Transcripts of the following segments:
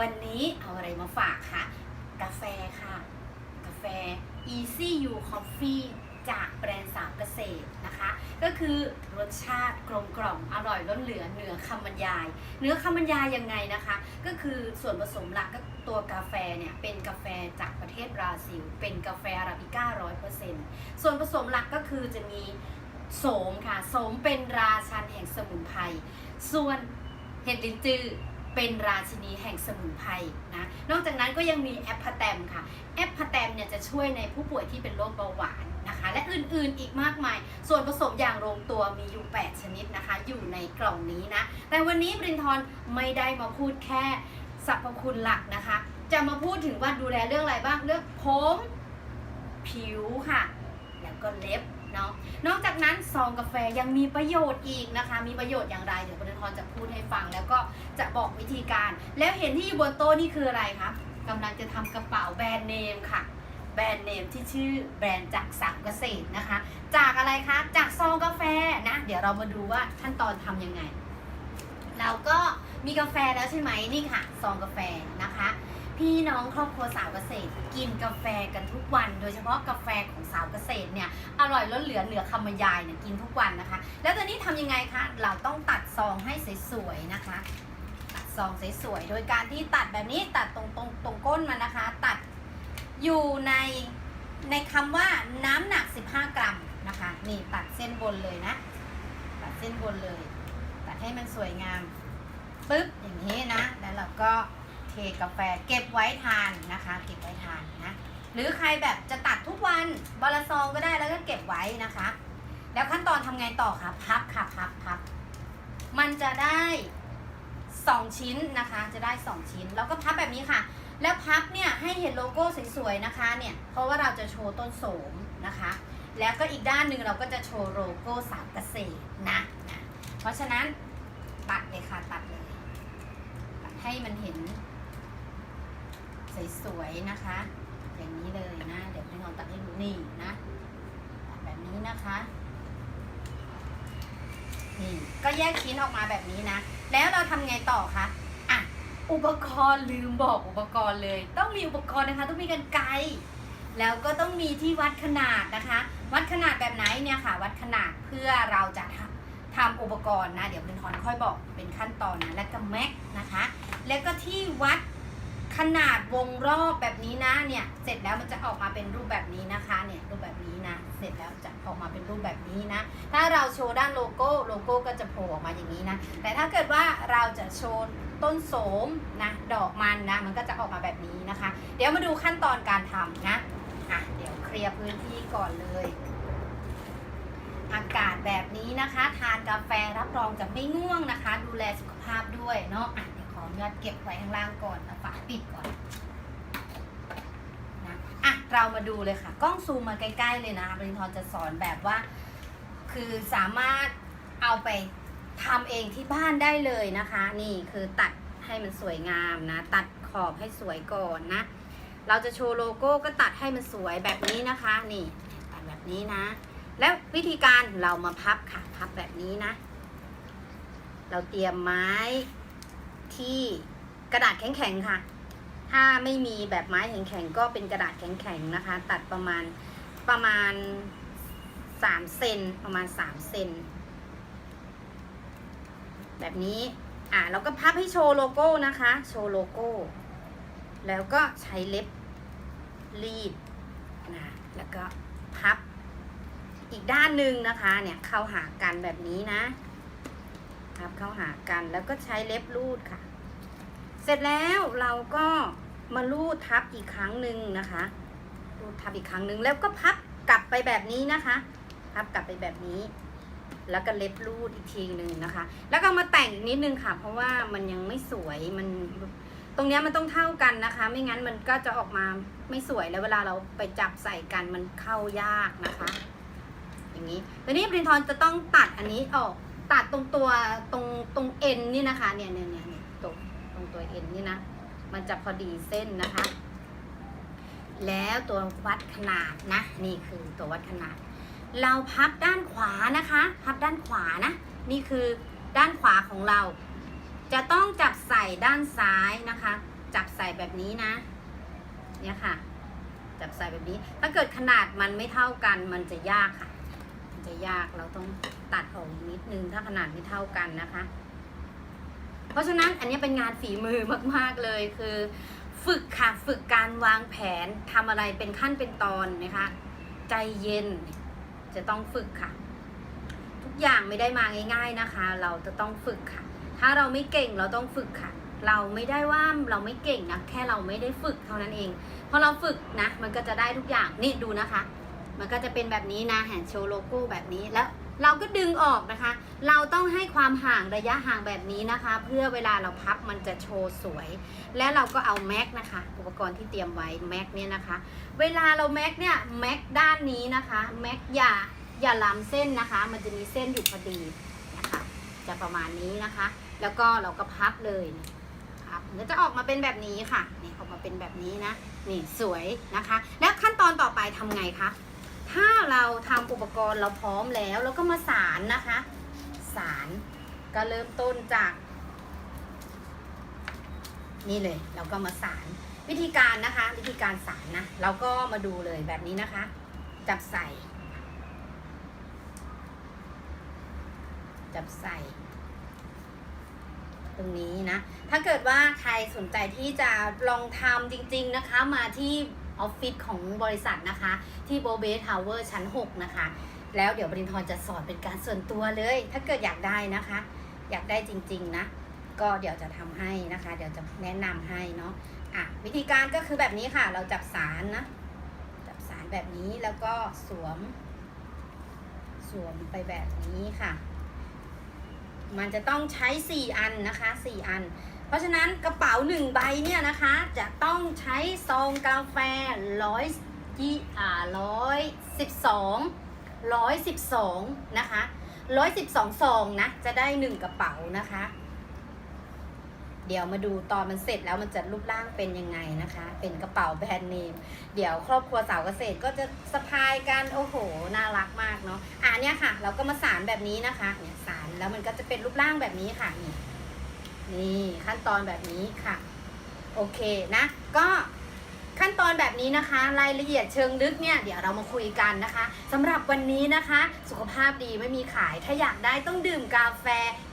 วันนี้เอาอะไรมาฝากคะกาแฟค่ะ กาแฟ Easy You Coffee จากแบรนด์สามเกษตรนะคะ ก็คือรสชาติกลมกล่อมอร่อยล้นเหลือเหนือคำบรรยายเนื้อคำบรรยายยังไงนะคะ ก็คือส่วนผสมหลักก็ตัวกาแฟเนี่ย เป็นกาแฟจากประเทศบราซิล เป็นกาแฟอาราบิก้าร้อยเปอร์เซ็นต์ส่วนผสมหลักก็คือจะมีโสมค่ะโสมเป็นราชันแห่งสมุนไพรส่วนเห็ดลินจือ เป็นราชินีแห่งสมุนไพรนะ นอกจากนั้นก็ยังมีแอปพาแตมค่ะ แอปพาแตมเนี่ยจะช่วยในผู้ป่วยที่เป็นโรคเบาหวานนะคะ และอื่นๆอีกมากมาย ส่วนผสมอย่างลงตัวมีอยู่ 8 ชนิดนะคะ อยู่ในกล่องนี้นะ แต่วันนี้บรินทอนไม่ได้มาพูดแค่สรรพคุณหลักนะคะ จะมาพูดถึงว่าดูแลเรื่องอะไรบ้าง เรื่องผม ผิวค่ะ แล้วก็เล็บ เนาะนอกจากนั้นซองกาแฟยังมีประโยชน์อีกนะคะ มีประโยชน์อย่างไร เดี๋ยวบรินทอนจะพูดให้ฟัง แล้วก็จะบอกวิธีการ แล้วเห็นที่อยู่บนโต๊ะนี่คืออะไรคะกำลังจะทำกระเป๋าแบรนด์เนมค่ะ แบรนด์เนมที่ชื่อแบรนด์จากสามเกษตรนะคะ จากอะไรคะ จากซองกาแฟนะ เดี๋ยวเรามาดูว่าขั้นตอนทำยังไง เราก็มีกาแฟแล้วใช่ไหมนี่ค่ะ ซองกาแฟนะคะ พี่น้องครอบครัวสาวเกษตร กินกาแฟกันทุกวัน โดยเฉพาะกาแฟของสาวเกษตรเนี่ยอร่อยล้นเหลือเหนือคำบรรยายเนี่ยกินทุกวันนะคะ แล้วตอนนี้ทำยังไงคะเราต้องตัดซองให้สวยๆนะคะ ตัดซองสวยๆโดยการที่ตัดแบบนี้ตัดตรงตรงตรงก้นมันนะคะ ตัดอยู่ในในคำว่าน้ำหนัก 15 กรัมนะคะนี่ตัดเส้นบนเลยนะ ตัดเส้นบนเลย ตัดให้มันสวยงามปึ๊บอย่างนี้นะ แล้วเราก็ กาแฟเก็บไว้ทานนะคะ เก็บไว้ทานนะหรือใครแบบจะตัดทุกวันบาละซองก็ได้แล้วก็เก็บไว้นะคะ แล้วขั้นตอนทำไงต่อคะพับค่ะพับพับมันจะได้สองชิ้นนะคะ จะได้สองชิ้นแล้วก็พับแบบนี้ค่ะ แล้วพับเนี่ยให้เห็นโลโก้สวยๆนะคะเนี่ยเพราะว่าเราจะโชว์ต้นโสมนะคะ แล้วก็อีกด้านหนึ่งเราก็จะโชว์โลโก้สามเกษตรนะนะเพราะฉะนั้นตัดเลยค่ะตัดเลย ให้มันเห็น สวยๆนะคะ อย่างนี้เลยนะ เดี๋ยวพี่น้องตัดให้ดูนี่นะ แบบนี้นะคะนี่ก็แยกชิ้นออกมาแบบนี้นะ แล้วเราทำไงต่อคะอะอุปกรณ์ลืมบอกอุปกรณ์เลย ต้องมีอุปกรณ์นะคะ ต้องมีกันไกรแล้วก็ต้องมีที่วัดขนาดนะคะ วัดขนาดแบบไหนเนี่ยค่ะ วัดขนาดเพื่อเราจะทำทำอุปกรณ์นะ เดี๋ยวเป็นทอนค่อยบอกเป็นขั้นตอนนะ และก็แม็กนะคะ แล้วก็ที่วัด ขนาดวงรอบแบบนี้นะเนี่ย เสร็จแล้วมันจะออกมาเป็นรูปแบบนี้นะคะ เนี่ยรูปแบบนี้นะ เสร็จแล้วจะออกมาเป็นรูปแบบนี้นะ ถ้าเราโชว์ด้านโลโก้โลโก้ก็จะโผล่ออกมาอย่างนี้นะ แต่ถ้าเกิดว่าเราจะโชว์ต้นโสมนะดอกมันนะมันก็จะออกมาแบบนี้นะคะ เดี๋ยวมาดูขั้นตอนการทำนะอะเดี๋ยวเคลียร์พื้นที่ก่อนเลย อากาศแบบนี้นะคะ ทานกาแฟรับรองจะไม่ง่วงนะคะ ดูแลสุขภาพด้วยเนาะ เดี๋ยอเก็บไว้ข้างล่างก่อนนะฝาปิดก่อนนะอะเรามาดูเลยค่ะ กล้องซูมมาใกล้ๆเลยนะบรินทรจะสอนแบบว่า คือสามารถเอาไปทำเองที่บ้านได้เลยนะคะ นี่คือตัดให้มันสวยงามนะ ตัดขอบให้สวยก่อนนะ เราจะโชว์โลโก้ก็ตัดให้มันสวยแบบนี้นะคะ นี่ตัดแบบนี้นะ แล้ววิธีการเรามาพับค่ะ พับแบบนี้นะ เราเตรียมไม้ ที่กระดาษแข็งๆค่ะ ถ้าไม่มีแบบไม้แข็งๆก็เป็นกระดาษแข็งๆนะคะ ตัดประมาณประมาณสามเซนประมาณสามเซนแบบนี้อะเราก็พับให้โชว์โลโก้นะคะ โชว์โลโก้ แล้วก็ใช้เล็บรีดนะแล้วก็พับอีกด้านหนึ่งนะคะ เนี่ยเข้าหากันแบบนี้นะ พับเข้าหากันแล้วก็ใช้เล็บรูดค่ะ เสร็จแล้วเราก็มาลูดทับอีกครั้งหนึ่งนะคะรูดทับอีกครั้งหนึ่งแล้วก็พับกลับไปแบบนี้นะคะ พับกลับไปแบบนี้ แล้วก็เล็บรูดอีกทีหนึ่งนะคะ แล้วก็มาแต่งอีกนิดนึงค่ะ เพราะว่ามันยังไม่สวยมันตรงเนี้ยมันต้องเท่ากันนะคะ ไม่งั้นมันก็จะออกมาไม่สวยแล้วเวลาเราไปจับใส่กันมันเข้ายากนะคะ อย่างนี้ทีนี้ปรินทรจะต้องตัดอันนี้ออก ตัดตรงตัวตรงตรงเอ็นนี่นะคะเนี่ยเนี่ยเนี่ยตรงตรงตัวเอ็นนี่นะ มันจะพอดีเส้นนะคะ แล้วตัววัดขนาดนะ นี่คือตัววัดขนาด เราพับด้านขวานะคะ พับด้านขวานะ นี่คือด้านขวาของเรา จะต้องจับใส่ด้านซ้ายนะคะ จับใส่แบบนี้นะ เนี่ยค่ะ จับใส่แบบนี้ ถ้าเกิดขนาดมันไม่เท่ากันมันจะยากค่ะ จะยากเราต้องตัดออกอีกนิดนึงถ้าขนาดไม่เท่ากันนะคะ เพราะฉะนั้นอันนี้เป็นงานฝีมือมาก ๆ เลยคือ ฝึกค่ะฝึกการวางแผนทำอะไรเป็นขั้นเป็นตอนนะคะ ใจเย็นจะต้องฝึกค่ะ ทุกอย่างไม่ได้มาง่าย ๆนะคะ เราจะต้องฝึกค่ะ ถ้าเราไม่เก่งเราต้องฝึกค่ะ เราไม่ได้ว่าเราไม่เก่งนะแค่เราไม่ได้ฝึกเท่านั้นเองพอเราฝึกนะ มันก็จะได้ทุกอย่างนี่ดูนะคะ มันก็จะเป็นแบบนี้นะแฮนโชว์โลโก้แบบนี้แล้วเราก็ดึงออกนะคะ เราต้องให้ความห่างระยะห่างแบบนี้นะคะ เพื่อเวลาเราพับมันจะโชว์สวย และเราก็เอาแม็กนะคะ อุปกรณ์ที่เตรียมไว้แม็กเนี่ยนะคะ เวลาเราแม็กเนี่ยแม็กด้านนี้นะคะแม็กอย่าอย่าล้ำเส้นนะคะ มันจะมีเส้นอยู่พอดีนะคะ จะประมาณนี้นะคะ แล้วก็เราก็พับเลยพับก็จะออกมาเป็นแบบนี้ค่ะนี่ออกมาเป็นแบบนี้นะนี่สวยนะคะ แล้วขั้นตอนต่อไปทำไงคะ ถ้าเราทำอุปกรณ์เราพร้อมแล้วเราก็มาสารนะคะ สารก็เริ่มต้นจาก นี่เลยเราก็มาสารวิธีการนะคะ วิธีการสารนะเราก็มาดูเลยแบบนี้นะคะ จับใส่ จับใส่ ตรงนี้นะ ถ้าเกิดว่าใครสนใจที่จะลองทำจริง ๆนะคะมาที่ ออฟฟิศของบริษัทนะคะ ที่โบเบทาวเวอร์ชั้น 6 นะคะ แล้วเดี๋ยวบรินทรจะสอนเป็นการส่วนตัวเลย ถ้าเกิดอยากได้นะคะ อยากได้จริง ๆ นะ ก็เดี๋ยวจะทำให้นะคะ เดี๋ยวจะแนะนำให้เนาะอะวิธีการก็คือแบบนี้ค่ะ เราจับสารนะ จับสารแบบนี้แล้วก็สวม สวมไปแบบนี้ค่ะ มันจะต้องใช้ 4 อันนะคะ 4 อัน เพราะฉะนั้นกระเป๋าหนึ่งใบเนี่ยนะคะ จะต้องใช้ซองกาแฟร้อยยี่อ่าร้อยสิบสองร้อยสิบสองนะคะร้อยสิบสองซองนะจะได้หนึ่งกระเป๋านะคะ เดี๋ยวมาดูตอนมันเสร็จแล้วมันจะรูปร่างเป็นยังไงนะคะ เป็นกระเป๋าแบรนด์เนมเดี๋ยวครอบครัวสาวเกษตรก็จะสะพายกันโอ้โหน่ารักมากเนาะอะเนี่ยค่ะ เราก็มาสารแบบนี้นะคะเนี่ยสารแล้วมันก็จะเป็นรูปร่างแบบนี้ค่ะนี่ นี่ขั้นตอนแบบนี้ค่ะ โอเคนะ ก็ขั้นตอนแบบนี้นะคะ รายละเอียดเชิงลึกเนี่ยเดี๋ยวเรามาคุยกันนะคะสำหรับวันนี้นะคะ สุขภาพดีไม่มีขายถ้าอยากได้ต้องดื่มกาแฟ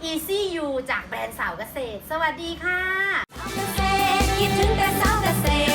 ECU จากแบรนด์สาวเกษตร สวัสดีค่ะ คิดถึงแต่สาเกษตร